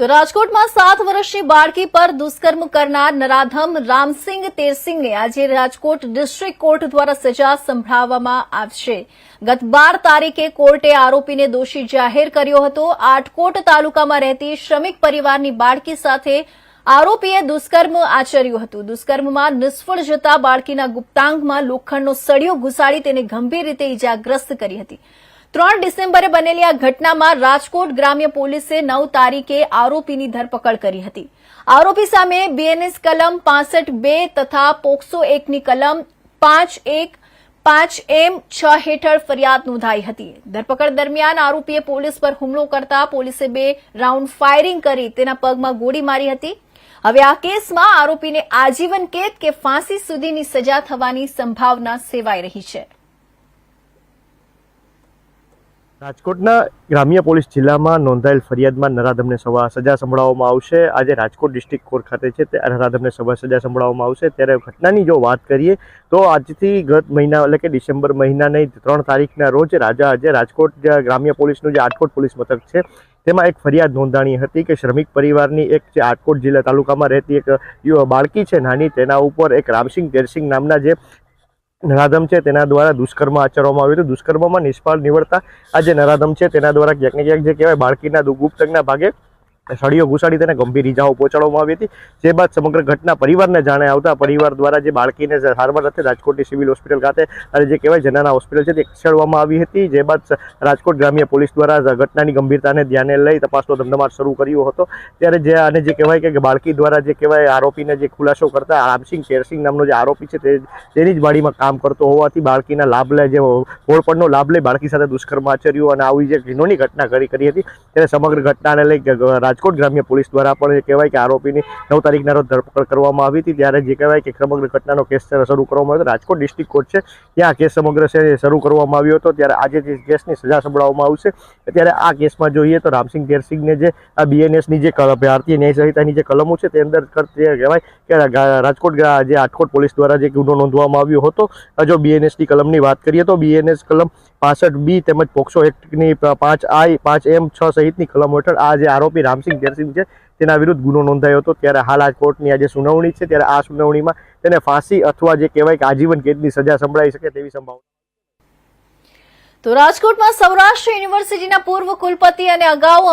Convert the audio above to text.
તો રાજકોટમાં સાત વર્ષની બાળકી પર દુષ્કર્મ કરનાર નરાધમ રામસિંગ તેરસિંહને આજે રાજકોટ ડિસ્ટ્રિક્ટ કોર્ટ દ્વારા સજા સંભળાવવામાં આવશે. ગત બાર તારીખે કોર્ટે આરોપીને દોષી જાહેર કર્યો હતો. આટકોટ તાલુકામાં રહેતી શ્રમિક પરિવારની બાળકી સાથે આરોપીએ દુષ્કર્મ આચર્યું હતું. દુષ્કર્મમાં નિષ્ફળ જતા બાળકીના ગુપ્તાંગમાં લોખંડનો સળિયો ઘુસાડી તેને ગંભીર રીતે ઇજાગ્રસ્ત કરી હતી. ત્રણ ડિસેમ્બરે બનેલી આ ઘટનામાં રાજકોટ ગ્રામ્ય પોલીસે નવ તારીખે આરોપીની ધરપકડ કરી હતી. આરોપી સામે બીએનએસ કલમ પાસઠ બે તથા પોક્સો એકની કલમ પાંચ એક પાંચ એમ છ હેઠળ ફરિયાદ નોંધાઈ હતી. ધરપકડ દરમિયાન આરોપીએ પોલીસ પર હુમલો કરતા પોલીસે બે રાઉન્ડ ફાયરિંગ કરી તેના પગમાં ગોળી મારી હતી. હવે આ કેસમાં આરોપીને આજીવન કેદ કે ફાંસી સુધીની સજા થવાની સંભાવના સેવાઈ રહી છે. રાજકોટના ગ્રામ્ય પોલીસ જિલ્લામાં નોંધાયેલ ફરિયાદમાં નરાધમને સવા સજા સંભળાવવામાં આવશે. આજે રાજકોટ ડિસ્ટ્રિક્ટ કોર્ટ ખાતે છે તે નરાધમને સવા સજા સંભળાવવામાં આવશે. ત્યારે ઘટનાની જો વાત કરીએ તો આજથી ગત મહિના એટલે કે ડિસેમ્બર મહિનાની ત્રણ તારીખના રોજ રાજા આજે રાજકોટ ગ્રામ્ય પોલીસનું જે આટકોટ પોલીસ મથક છે તેમાં એક ફરિયાદ નોંધાણી હતી કે શ્રમિક પરિવારની એક જે આટકોટ જિલ્લા તાલુકામાં રહેતી એક બાળકી છે નાની તેના ઉપર એક રામસિંહ તેરસિંહ નામના જે નરાધમ છે તેના દ્વારા દુષ્કર્મ આચરવામાં આવ્યું હતું. દુષ્કર્મમાં નિષ્ફળ નીવડતા આ જે નરાધમ છે તેના દ્વારા ક્યાંક ને ક્યાંક જે કહેવાય, બાળકીના ગુપ્તંગના ભાગે સળીઓ ઘુસાડી તેને ગંભીર ઇજાઓ પહોંચાડવામાં આવી હતી. જે બાદ સમગ્ર ઘટના પરિવારને જાણે આવતા પરિવાર દ્વારા જે બાળકીને સારવાર અર્થે રાજકોટની સિવિલ હોસ્પિટલ ખાતે અને જે કહેવાય જનાના હોસ્પિટલ છે તે ખસેડવામાં આવી હતી. જે બાદ રાજકોટ ગ્રામ્ય પોલીસ દ્વારા ઘટનાની ગંભીરતાને ધ્યાને લઈ તપાસનો ધમધમાટ શરૂ કર્યો હતો. ત્યારે જે અને જે કહેવાય કે બાળકી દ્વારા જે કહેવાય આરોપીને જે ખુલાસો કરતા રામસિંહ કેરસિંહ નામનો જે આરોપી છે તે તેની જ વાડીમાં કામ કરતો હોવાથી બાળકીના લાભ લે જે પોળપણનો લાભ લઈ બાળકી સાથે દુષ્કર્મ આચર્યું અને આવી જે ઘીનોની ઘટના કરી કરી હતી. ત્યારે સમગ્ર ઘટનાને લઈ રાજકોટ ગ્રામ્ય પોલીસ દ્વારા પણ કહેવાય કે આરોપીની નવ તારીખના રોજ ધરપકડ કરવામાં આવી હતી. ત્યારે જે કહેવાય કે સમગ્ર ઘટનાનો કેસ શરૂ કરવામાં આવ્યો રાજકોટ ડિસ્ટ્રિક્ટ કોર્ટ છે, ત્યાં કેસ સમગ્ર શરૂ કરવામાં આવ્યો હતો. ત્યારે આજે જે કેસની સજા સંભળાવવામાં આવશે, ત્યારે આ કેસમાં જોઈએ તો રામસિંહ ઘેરસિંહને જે આ બીએનએસની જે ભારતીય ન્યાય સંહિતાની જે કલમો છે, તે અંદર કહેવાય કે રાજકોટ જે આટકોટ પોલીસ દ્વારા જે ગુનો નોંધવામાં આવ્યો હતો જો બીએનએસની કલમની વાત કરીએ તો બીએનએસ કલમ પાસઠ બી તેમજ પોક્સો એક્ટની પાંચ આઈ, પાંચ એમ છ સહિતની કલમ હેઠળ આ જે આરોપી રામસિંહ તેરસિંહ છે. તેના વિરુદ્ધ ગુનો નોંધાયો હતો. ત્યારે હાલ આ કોર્ટની આજે સુનાવણી છે. ત્યારે આ સુનાવણીમાં તેને ફાંસી અથવા જે કહેવાય કે આજીવન કેદની સજા સંભળાઈ શકે તેવી સંભાવના તો રાજકોટમાં સૌરાષ્ટ્ર યુનિવર્સિટીના પૂર્વ કુલપતિ અને અગાઉ